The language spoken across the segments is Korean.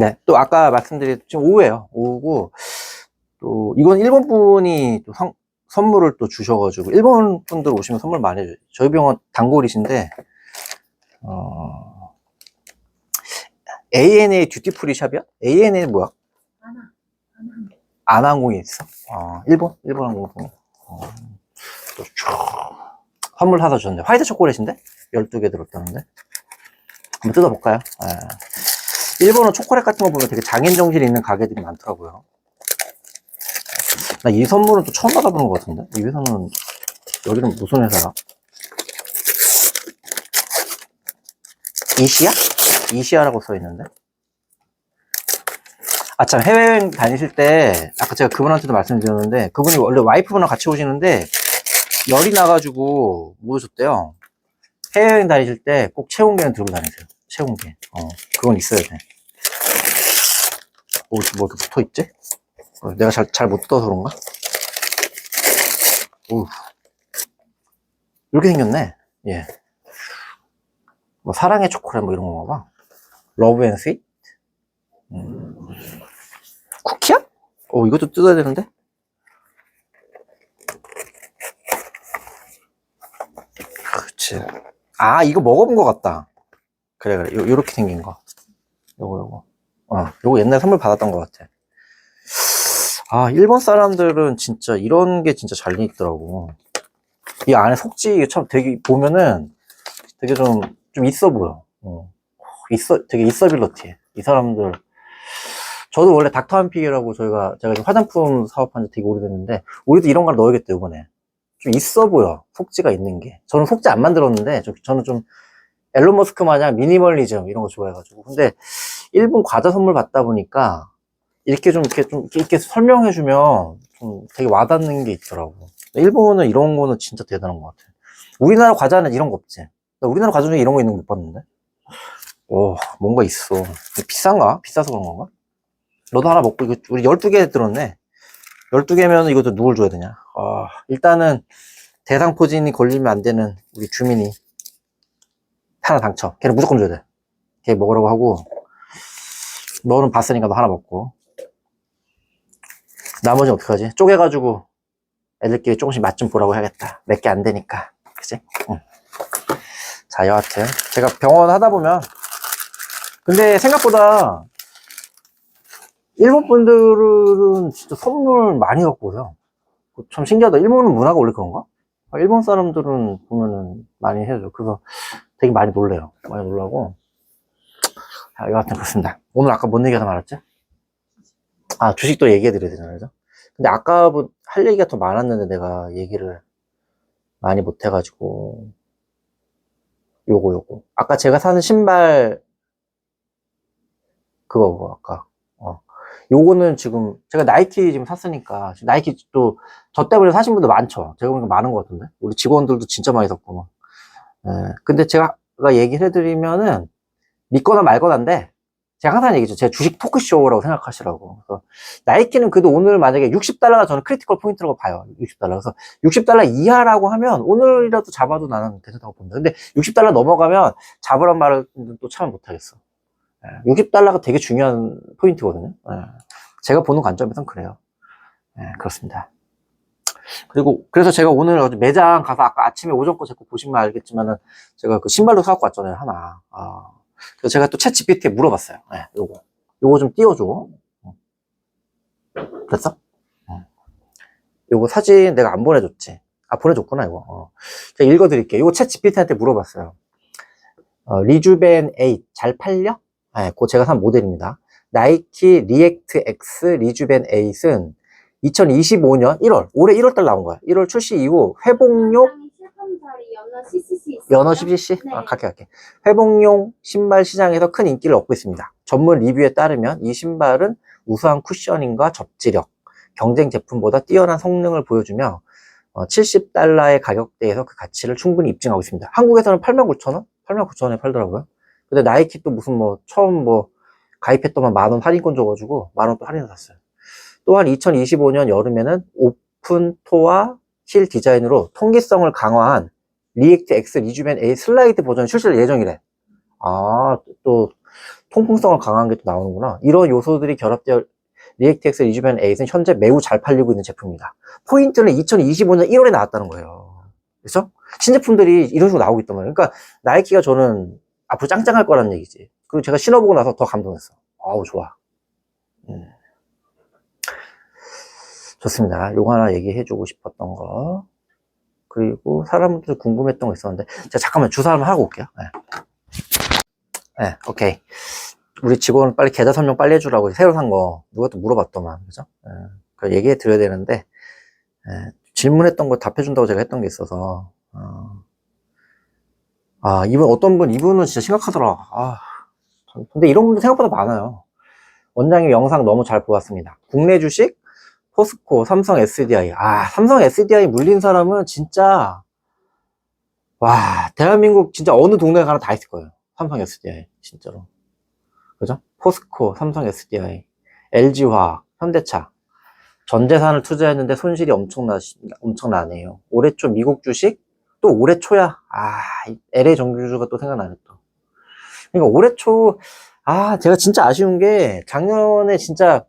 네, 또 아까 말씀드린 지금 오후에요. 오후고 또 이건 일본 분이 또 성- 선물을 또 주셔가지고 일본 분들 오시면 선물 많이 해줘요. 저희 병원 단골이신데 어, ANA 듀티프리 샵이야? ANA 뭐야? 하나. 안항공이 있어? 아, 일본? 일본 항공이. 어, 또 쭉. 선물 사다 주셨는데 화이트 초콜릿인데? 12개 들었다는데? 한번 뜯어볼까요? 예. 일본은 초콜릿 같은 거 보면 되게 장인 정신이 있는 가게들이 많더라고요. 나 이 선물은 또 처음 받아보는 것 같은데? 이 회사는, 여기는 무슨 회사야? 이시야? 이시야라고 써있는데? 아, 참, 해외여행 다니실 때, 아까 제가 그분한테도 말씀드렸는데, 그분이 원래 와이프분랑 같이 오시는데, 열이 나가지고 못 오셨대요. 해외여행 다니실 때 꼭 체온계는 들고 다니세요. 체온계. 어, 그건 있어야 돼. 오, 뭐 이렇게 붙어 있지? 어, 내가 잘, 잘못 뜯어서 그런가? 오. 이렇게 생겼네. 예. 뭐, 사랑의 초콜릿 뭐 이런 건가 봐. 러브 앤 스윗? 음. 쿠키야? 어, 이것도 뜯어야 되는데? 그렇지. 아, 이거 먹어본 것 같다. 그래, 그래. 요, 요렇게 생긴 거. 요거, 요거. 어, 요거 옛날에 선물 받았던 것 같아. 아, 일본 사람들은 진짜 이런 게 진짜 잘 있더라고. 이 안에 속지 참 되게 보면은 되게 좀, 좀 있어 보여. 어. 있어, 되게 있어 빌러티해. 이 사람들. 저도 원래 닥터 한픽이라고 저희가, 제가 화장품 사업한 지 되게 오래됐는데, 우리도 이런 걸 넣어야겠다, 이번에. 좀 있어 보여. 속지가 있는 게. 저는 속지 안 만들었는데, 저, 저는 좀 앨런 머스크 마냥 미니멀리즘 이런 거 좋아해가지고. 근데 일본 과자 선물 받다 보니까 이렇게 좀 이렇게 좀 이렇게 설명해주면 좀 되게 와닿는 게 있더라고. 일본은 이런 거는 진짜 대단한 것 같아. 우리나라 과자는 이런 거 없지. 나 우리나라 과자 중에 이런 거 있는 거 못 봤는데. 오, 뭔가 있어. 비싼가? 비싸서 그런 건가? 너도 하나 먹고, 이거 우리 12개 들었네. 12개면 이것도 누굴 줘야 되냐? 아, 일단은 대상포진이 걸리면 안 되는 우리 주민이 하나 당첨. 걔는 무조건 줘야 돼. 걔 먹으라고 하고, 너는 봤으니까 너 하나 먹고. 나머지는 어떡하지? 쪼개가지고 애들끼리 조금씩 맛 좀 보라고 해야겠다. 몇 개 안 되니까. 그치? 응. 자, 여하튼. 제가 병원 하다 보면, 근데 생각보다 일본 분들은 진짜 선물 많이 갖고 오세요. 참 신기하다. 일본은 문화가 원래 그런가? 아, 일본 사람들은 보면은 많이 해줘. 그래서 되게 많이 놀래요. 많이 놀라고. 자, 여하튼 그렇습니다. 오늘 아까 뭔 얘기하다 말았지? 아, 주식도 얘기해 드려야 되잖아요. 그죠? 근데 아까 뭐할 얘기가 더 많았는데 내가 얘기를 많이 못 해가지고. 요거, 요거. 아까 제가 사는 신발, 그거, 그거, 아까. 어. 요거는 지금, 제가 나이키 지금 샀으니까, 나이키 또, 저 때문에 사신 분들 많죠. 제가 보니까 많은 것 같은데. 우리 직원들도 진짜 많이 샀고. 예. 근데 제가 얘기를 해드리면은, 믿거나 말거나인데, 제가 항상 얘기죠. 제 주식 토크쇼라고 생각하시라고. 그래서 나이키는 그래도 오늘 만약에 60달러가 저는 크리티컬 포인트라고 봐요. 60달러. 그래서 60달러 이하라고 하면 오늘이라도 잡아도 나는 괜찮다고 봅니다. 근데 60달러 넘어가면 잡으란 말은 또참 못하겠어. 60달러가 되게 중요한 포인트거든요. 예. 제가 보는 관점에선 그래요. 예, 그렇습니다. 그리고 그래서 제가 오늘 매장 가서 아까 아침에 오전 거 제거 보시면 알겠지만은 제가 그 신발도 사갖고 왔잖아요 하나. 아. 그래서 제가 또챗 GPT에 물어봤어요. 예, 요거 요거 좀 띄워줘. 어. 됐어? 어. 요거 사진 내가 안 보내줬지. 아 보내줬구나 이거. 어. 제가 읽어드릴게요. 요거 챗 GPT한테 물어봤어요. 어, 리주벤 8 잘 팔려? 네, 그 제가 산 모델입니다. 나이키 리액트 X 리주벤 8은 2025년 1월, 올해 1월달 나온 거야. 1월 출시 이후 회복용 연어 CCC 있어요. 연어 10cc? 네. 아, 갈게, 갈게. 회복용 신발 시장에서 큰 인기를 얻고 있습니다. 전문 리뷰에 따르면 이 신발은 우수한 쿠셔닝과 접지력, 경쟁 제품보다 뛰어난 성능을 보여주며 70달러의 가격대에서 그 가치를 충분히 입증하고 있습니다. 한국에서는 89,000원? 89,000원에 팔더라고요. 근데 나이키 또 무슨 뭐 처음 뭐 가입했더만 만 원 할인권 줘가지고 만 원 또 할인을 샀어요. 또한 2025년 여름에는 오픈 토와 힐 디자인으로 통기성을 강화한 리액트 X 리주벤 A 슬라이드 버전 출시할 예정이래. 아, 또, 통풍성을 강한 게 또 나오는구나. 이런 요소들이 결합되어 리액트엑스 리주벤 8은 현재 매우 잘 팔리고 있는 제품입니다. 포인트는 2025년 1월에 나왔다는 거예요. 그렇죠? 신제품들이 이런 식으로 나오고 있단 말이에요. 그러니까 나이키가 저는 앞으로 짱짱할 거라는 얘기지. 그리고 제가 신어보고 나서 더 감동했어. 아우 좋아. 음. 좋습니다. 요거 하나 얘기해주고 싶었던 거. 그리고 사람들 궁금했던 거 있었는데 제가 잠깐만 주사 한번 하고 올게요. 네. 네, 오케이. 우리 직원 빨리 계좌 설명 빨리 해주라고 새로 산 거 누가 또 물어봤더만 그죠? 예, 그 얘기해 드려야 되는데 예, 질문했던 거 답해준다고 제가 했던 게 있어서 어. 아 이분 어떤 분 이분은 진짜 심각하더라. 아 참, 근데 이런 분들 생각보다 많아요. 원장님 영상 너무 잘 보았습니다. 국내 주식 포스코, 삼성 SDI. 아 삼성 SDI 물린 사람은 진짜 와 대한민국 진짜 어느 동네 가나 다 있을 거예요. 삼성 SDI 진짜로. 그죠? 포스코, 삼성 SDI, LG화학, 현대차. 전 재산을 투자했는데 손실이 엄청나, 엄청나네요. 올해 초 미국 주식? 또 올해 초야. 아, 이 LA 정규주가 또 생각나네, 또. 그러니까 올해 초, 아, 제가 진짜 아쉬운 게, 작년에 진짜,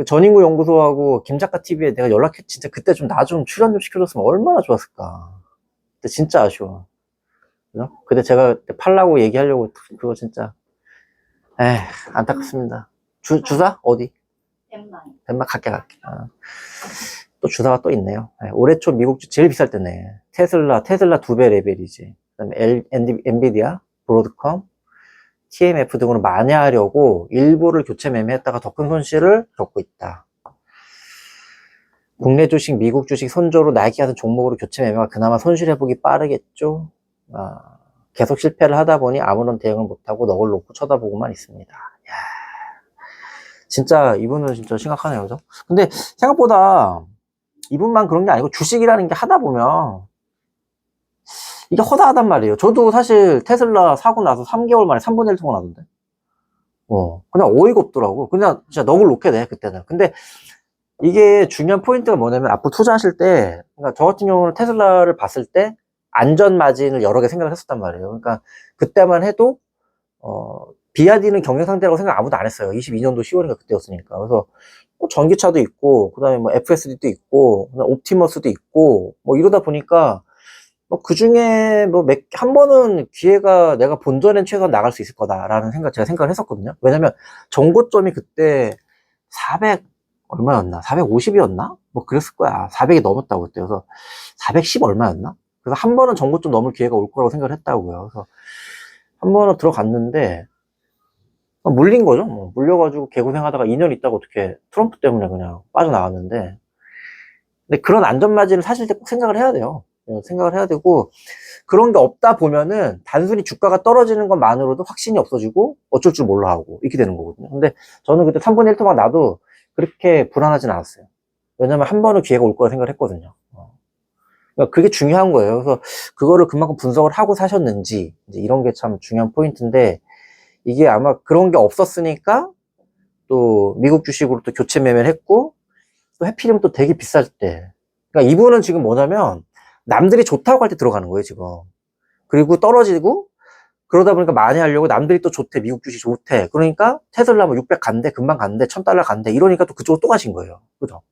그 전인구 연구소하고 김작가 TV에 내가 연락해, 진짜 그때 좀 나 좀 출연 좀 시켜줬으면 얼마나 좋았을까. 근데 진짜 아쉬워. 그죠? 근데 제가 팔라고 얘기하려고, 그거 진짜, 에 안타깝습니다. 주, 주사? 어디? 엠마이. 덴마 갈게, 갈게. 아. 또 주사가 또 있네요. 예, 올해 초 미국 주 제일 비쌀 때네. 테슬라, 테슬라 두 배 레벨이지. 그 다음에 엘, 엔디, 엔비디아, 브로드컴, TMF 등으로 만회하려고 일부를 교체 매매했다가 더 큰 손실을 겪고 있다. 국내 주식, 미국 주식 선조로 나이키 같은 종목으로 교체 매매가 그나마 손실 회복이 빠르겠죠. 아, 계속 실패를 하다 보니 아무런 대응을 못하고 넋을 놓고 쳐다보고만 있습니다. 야, 진짜 이분은 진짜 심각하네요, 그죠? 근데 생각보다 이분만 그런 게 아니고 주식이라는 게 하다 보면 이게 허다하단 말이에요. 저도 사실 테슬라 사고 나서 3개월 만에 3분의 1 통화 나던데. 어, 그냥 어이가 없더라고. 그냥 진짜 넋을 놓게 돼, 그때는. 근데 이게 중요한 포인트가 뭐냐면 앞으로 투자하실 때, 그러니까 저 같은 경우는 테슬라를 봤을 때 안전 마진을 여러 개 생각을 했었단 말이에요. 그러니까 그때만 해도 어, 비아디는 경영 상태라고 생각 아무도 안 했어요. 22년도 10월인가 그때였으니까. 그래서 뭐 전기차도 있고, 그 다음에 뭐 FSD도 있고, 옵티머스도 있고, 뭐 이러다 보니까 뭐 그 중에 뭐한 번은 기회가 내가 본전엔 최소한 나갈 수 있을 거다라는 생각 제가 생각을 했었거든요. 왜냐면 정고점이 그때 400 얼마였나? 450이었나? 뭐 그랬을 거야. 400이 넘었다고 그때. 그래서 410 얼마였나? 그래서 한 번은 정고점 넘을 기회가 올 거라고 생각을 했다고요. 그래서 한 번은 들어갔는데 아, 물린 거죠. 뭐 물려가지고 개고생하다가 2년 있다가 어떻게 트럼프 때문에 그냥 빠져나왔는데 근데 그런 안전마진을 사실 때 꼭 생각을 해야 돼요. 예, 생각을 해야 되고 그런 게 없다 보면은 단순히 주가가 떨어지는 것만으로도 확신이 없어지고 어쩔 줄 몰라 하고 이렇게 되는 거거든요. 근데 저는 그때 3분의 1 토막 나도 그렇게 불안하진 않았어요. 왜냐면 한 번은 기회가 올 거라 생각을 했거든요. 어. 그러니까 그게 중요한 거예요. 그래서 그거를 그만큼 분석을 하고 사셨는지 이런 게 참 중요한 포인트인데 이게 아마 그런 게 없었으니까 또 미국 주식으로 또 교체 매매를 했고 또 해필이면 또 되게 비쌀 때 그러니까 이분은 지금 뭐냐면 남들이 좋다고 할 때 들어가는 거예요 지금. 그리고 떨어지고 그러다 보니까 많이 하려고 남들이 또 좋대 미국 주식 좋대. 그러니까 테슬라 뭐 600 간대 금방 간대 1000달러 간대. 이러니까 또 그쪽으로 또 가신 거예요. 그죠?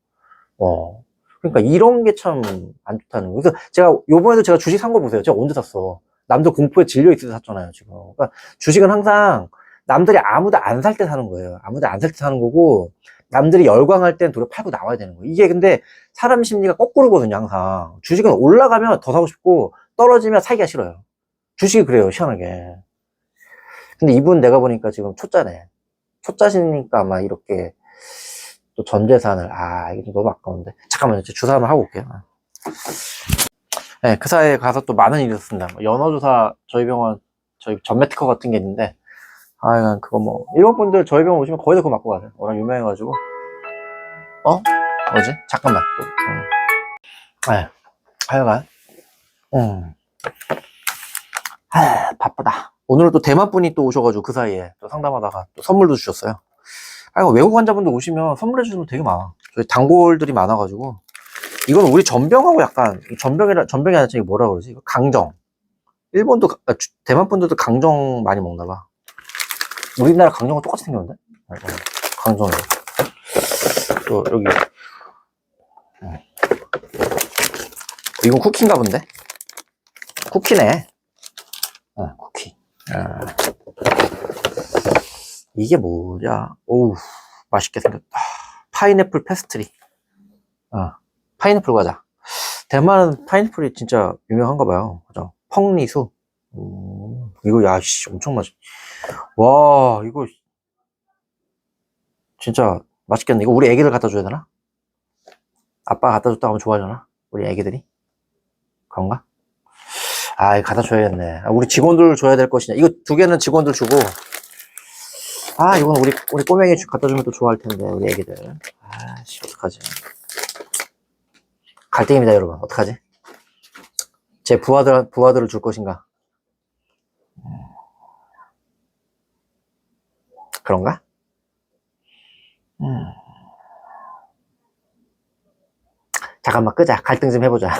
어. 그러니까 이런 게 참 안 좋다는 거예요. 그래서 제가 요번에도 제가 주식 산 거 보세요. 제가 언제 샀어? 남들 공포에 질려 있어서 샀잖아요, 지금. 그러니까 주식은 항상 남들이 아무도 안 살 때 사는 거예요. 아무도 안 살 때 사는 거고, 남들이 열광할 땐 도로 팔고 나와야 되는 거예요. 이게 근데 사람 심리가 거꾸로거든요, 항상. 주식은 올라가면 더 사고 싶고, 떨어지면 사기가 싫어요. 주식이 그래요, 희한하게. 근데 이분 내가 보니까 지금 초짜네. 초짜시니까 아마 이렇게 또 전재산을, 아, 이게 좀 너무 아까운데. 잠깐만요, 제 주사 한번 하고 올게요. 네, 그 사이에 가서 또 많은 일이 있었습니다. 뭐 연어주사 저희 병원 저희 전매특허 같은 게 있는데 아 이건 그거 뭐 이런 분들 저희 병원 오시면 거의 다 그거 맞고 가세요. 워낙 유명해가지고 어 뭐지? 잠깐만. 음. 네, 하여간 음. 아, 바쁘다. 오늘은 또 대만 분이 또 오셔가지고 그 사이에 또 상담하다가 또 선물도 주셨어요. 아 이거 외국 환자분들 오시면 선물해 주시는 분 되게 많아. 저희 단골들이 많아가지고 이건 우리 전병하고 약간 전병이라 전병이 아니라 뭐라 그러지? 강정. 일본도 가- 아, 주- 대만 분들도 강정 많이 먹나 봐. 우리나라 강정은 똑같이 생겼는데? 어, 강정이. 또, 여기. 음. 이건 쿠키인가 본데? 쿠키네. 어, 쿠키. 아. 이게 뭐야? 오우, 맛있게 생겼다. 파인애플 페스트리. 어, 파인애플 과자. 대만은 파인애플이 진짜 유명한가 봐요. 그죠? 펑리수. 음, 이거, 야, 씨, 엄청 맛있, 와, 이거, 진짜 맛있겠네. 이거 우리 애기들 갖다 줘야 되나? 아빠가 갖다 줬다 하면 좋아하려나? 우리 애기들이? 그런가? 아, 이거 갖다 줘야겠네. 아, 우리 직원들 줘야 될 것이냐. 이거 두 개는 직원들 주고, 아, 이건 우리, 우리 꼬맹이 주- 갖다 주면 또 좋아할 텐데, 우리 애기들. 아, 씨, 어떡하지. 갈등입니다, 여러분. 어떡하지? 제 부하들, 부하들을 줄 것인가? 음. 그런가? 음. 잠깐만 끄자. 갈등 좀 해보자.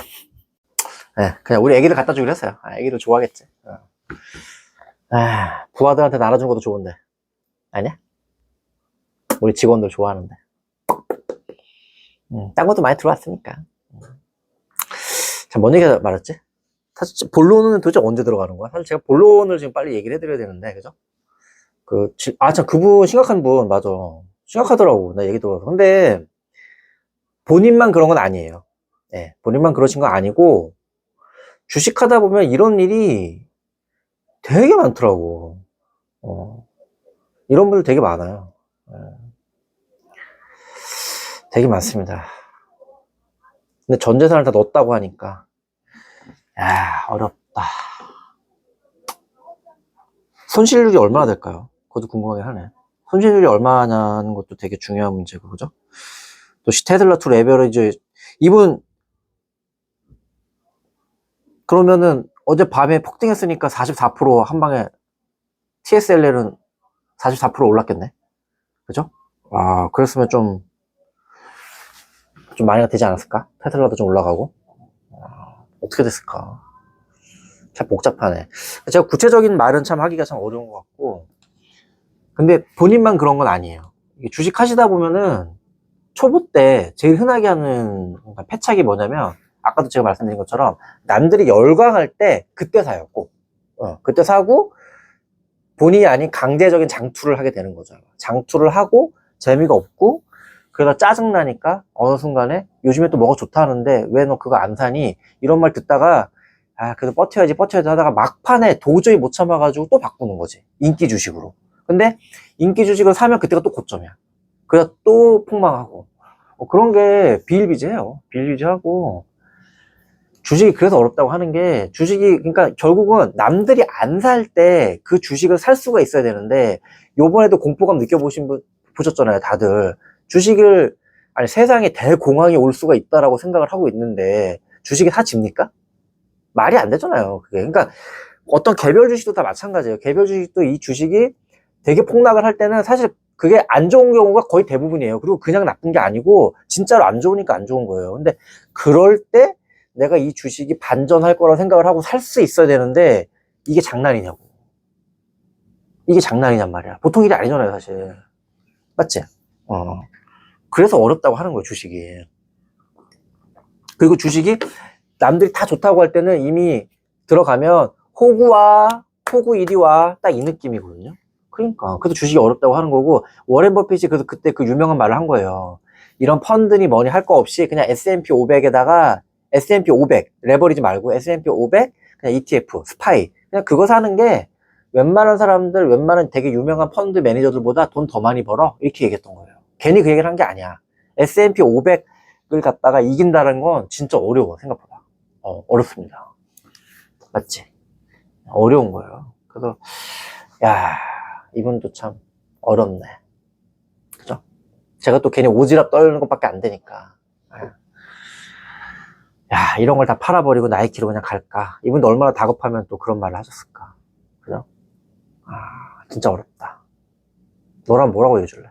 네, 그냥 우리 애기를 갖다 주기로 했어요. 아, 애기를 좋아하겠지. 어. 아, 부하들한테 나눠준 것도 좋은데. 아니야? 우리 직원들 좋아하는데. 음, 딴 것도 많이 들어왔으니까. 음. 자, 뭔 얘기가 말했지? 사실 본론은 도대체 언제 들어가는 거야? 사실 제가 본론을 지금 빨리 얘기를 해드려야 되는데, 그죠? 그, 지- 아, 참, 그분, 심각한 분, 맞아. 심각하더라고. 나 얘기 들어서. 근데, 본인만 그런 건 아니에요. 예, 본인만 그러신 건 아니고, 주식하다 보면 이런 일이 되게 많더라고. 어, 이런 분들 되게 많아요. 예. 되게 많습니다. 근데 전 재산을 다 넣었다고 하니까, 야, 어렵다. 손실률이 얼마나 될까요? 그것도 궁금하게 하네. 손실률이 얼마냐는 것도 되게 중요한 문제고, 그죠? 또 시테들러 투 레버리지, 이분, 그러면은 어제 밤에 폭등했으니까 44%한 방에 TSLL은 44% 올랐겠네. 그죠? 아, 그랬으면 좀, 좀 많이가 되지 않았을까? 테슬라도 좀 올라가고. 아, 어떻게 됐을까? 참 복잡하네. 제가 구체적인 말은 참 하기가 참 어려운 것 같고. 근데 본인만 그런 건 아니에요. 주식 하시다 보면은 초보 때 제일 흔하게 하는 패착이 뭐냐면 아까도 제가 말씀드린 것처럼 남들이 열광할 때 그때 사요 꼭 어, 그때 사고 본인이 아닌 강제적인 장투를 하게 되는 거죠. 장투를 하고 재미가 없고 그러다 짜증 나니까 어느 순간에 요즘에 또 뭐가 좋다 하는데 왜 너 그거 안 사니? 이런 말 듣다가 아 그래도 버텨야지 버텨야지 하다가 막판에 도저히 못 참아가지고 또 바꾸는 거지. 인기 주식으로 근데 인기 주식을 사면 그때가 또 고점이야 그러다 또 폭망하고 어, 그런 게 비일비재해요. 비일비재하고 주식이 그래서 어렵다고 하는 게 주식이 그러니까 결국은 남들이 안 살 때 그 주식을 살 수가 있어야 되는데 요번에도 공포감 느껴보신 분 보셨잖아요, 다들. 주식을 아니 세상에 대공황이 올 수가 있다라고 생각을 하고 있는데 주식이 사집니까? 말이 안 되잖아요. 그게. 그러니까 어떤 개별 주식도 다 마찬가지예요. 개별 주식도 이 주식이 되게 폭락을 할 때는 사실 그게 안 좋은 경우가 거의 대부분이에요. 그리고 그냥 나쁜 게 아니고 진짜로 안 좋으니까 안 좋은 거예요. 근데 그럴 때 내가 이 주식이 반전할 거라고 생각을 하고 살 수 있어야 되는데 이게 장난이냐고. 이게 장난이냔 말이야. 보통 일이 아니잖아요, 사실. 맞지? 어. 그래서 어렵다고 하는 거예요, 주식이. 그리고 주식이 남들이 다 좋다고 할 때는 이미 들어가면 호구와 호구 이리 와 딱 이 느낌이거든요. 그러니까 그래서 주식이 어렵다고 하는 거고 워렌 버핏이 그래서 그때 그 유명한 말을 한 거예요. 이런 펀드니 뭐니 할 거 없이 그냥 S&P 500에다가 S&P 500 레버리지 말고 S&P 500 그냥 ETF 스파이 그냥 그거 사는 게 웬만한 사람들 웬만한 되게 유명한 펀드 매니저들보다 돈 더 많이 벌어 이렇게 얘기했던 거예요. 괜히 그 얘기를 한 게 아니야. S&P 500을 갖다가 이긴다는 건 진짜 어려워 생각보다 어, 어렵습니다. 맞지? 어려운 거예요. 그래서 야 이분도 참 어렵네. 그죠? 제가 또 괜히 오지랖 떨는 것밖에 안 되니까. 야, 이런 걸 다 팔아버리고 나이키로 그냥 갈까? 이분도 얼마나 다급하면 또 그런 말을 하셨을까? 그죠? 아, 진짜 어렵다. 너랑 뭐라고 해줄래?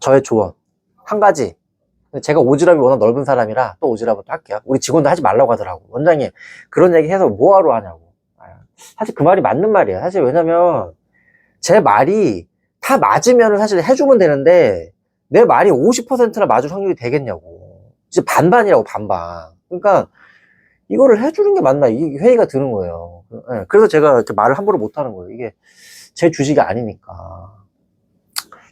저의 조언. 한 가지. 제가 오지랖이 워낙 넓은 사람이라 또 오지랖을 또 할게요. 우리 직원도 하지 말라고 하더라고. 원장님, 그런 얘기 해서 뭐하러 하냐고. 아, 사실 그 말이 맞는 말이에요. 사실 왜냐면 제 말이 다 맞으면 사실 해주면 되는데 내 말이 50%나 맞을 확률이 되겠냐고. 이제 반반이라고 반반. 그러니까 이거를 해주는 게 맞나 이 회의가 드는 거예요. 예, 그래서 제가 말을 함부로 못 하는 거예요. 이게 제 주식이 아니니까.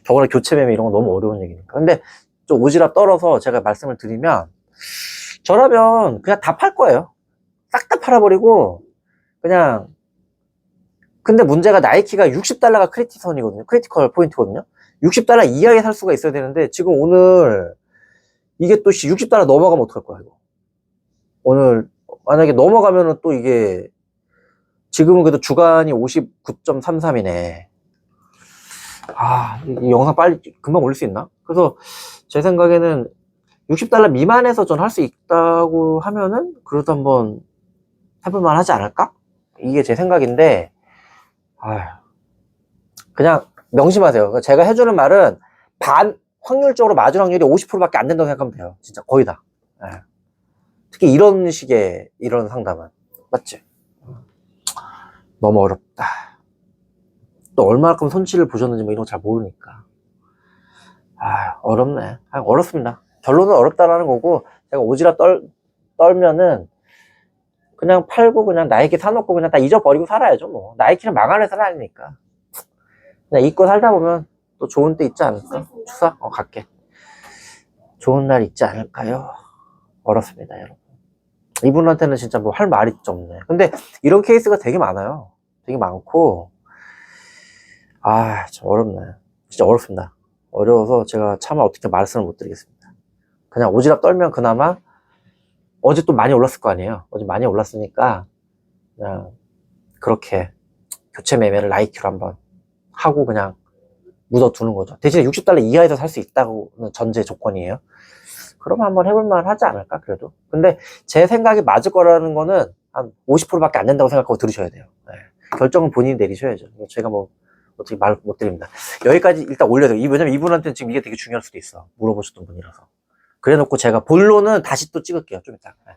더구나 교체 매매 이런 건 너무 어려운 얘기니까. 근데 좀 오지랖 떨어서 제가 말씀을 드리면 저라면 그냥 다 팔 거예요. 싹 다 팔아버리고 그냥 근데 문제가 나이키가 60달러가 크리티선이거든요. 크리티컬 포인트거든요. 60달러 이하에 살 수가 있어야 되는데 지금 오늘 이게 또 60달러 넘어가면 어떡할 거야 이거. 오늘 만약에 넘어가면은 또 이게 지금은 그래도 주간이 59.33이네. 아, 이 영상 빨리 금방 올릴 수 있나? 그래서 제 생각에는 60달러 미만에서 전 할 수 있다고 하면은 그래도 한번 해볼만 하지 않을까? 이게 제 생각인데, 그냥 명심하세요. 제가 해주는 말은 반, 확률적으로 맞을 확률이 50%밖에 안 된다고 생각하면 돼요. 진짜 거의 다. 예. 특히 이런 식의, 이런 상담은. 맞지? 너무 어렵다. 또 얼마만큼 손실을 보셨는지 뭐 이런 거 잘 모르니까. 아, 어렵네. 아, 어렵습니다. 결론은 어렵다라는 거고, 제가 오지랖 떨, 떨면은, 그냥 팔고, 그냥 나이키 사놓고, 그냥 다 잊어버리고 살아야죠, 뭐. 나이키는 망한 회사는 아니니까. 그냥 잊고 살다 보면 또 좋은 때 있지 않을까? 추석? 어, 갈게. 좋은 날 있지 않을까요? 어렵습니다, 여러분. 이분한테는 진짜 뭐 할 말이 없네. 근데 이런 케이스가 되게 많아요. 되게 많고, 아, 참 어렵네. 진짜 어렵습니다. 어려워서 제가 차마 어떻게 말씀을 못 드리겠습니다. 그냥 오지랖 떨면 그나마 어제 또 많이 올랐을 거 아니에요. 어제 많이 올랐으니까 그냥 그렇게 교체 매매를 나이키로 한번 하고 그냥 묻어두는 거죠. 대신에 60달러 이하에서 살 수 있다고는 전제 조건이에요. 그러면 한번 해볼만 하지 않을까, 그래도. 근데 제 생각이 맞을 거라는 거는 한 50%밖에 안 된다고 생각하고 들으셔야 돼요. 네. 결정은 본인이 내리셔야죠. 제가 뭐 어떻게 말 못 드립니다. 여기까지 일단. 이- 왜냐면 이분한테는 지금 이게 되게 중요할 수도 있어. 물어보셨던 분이라서. 그래 놓고 제가 본론은 다시 또 찍을게요. 좀 이따. 네.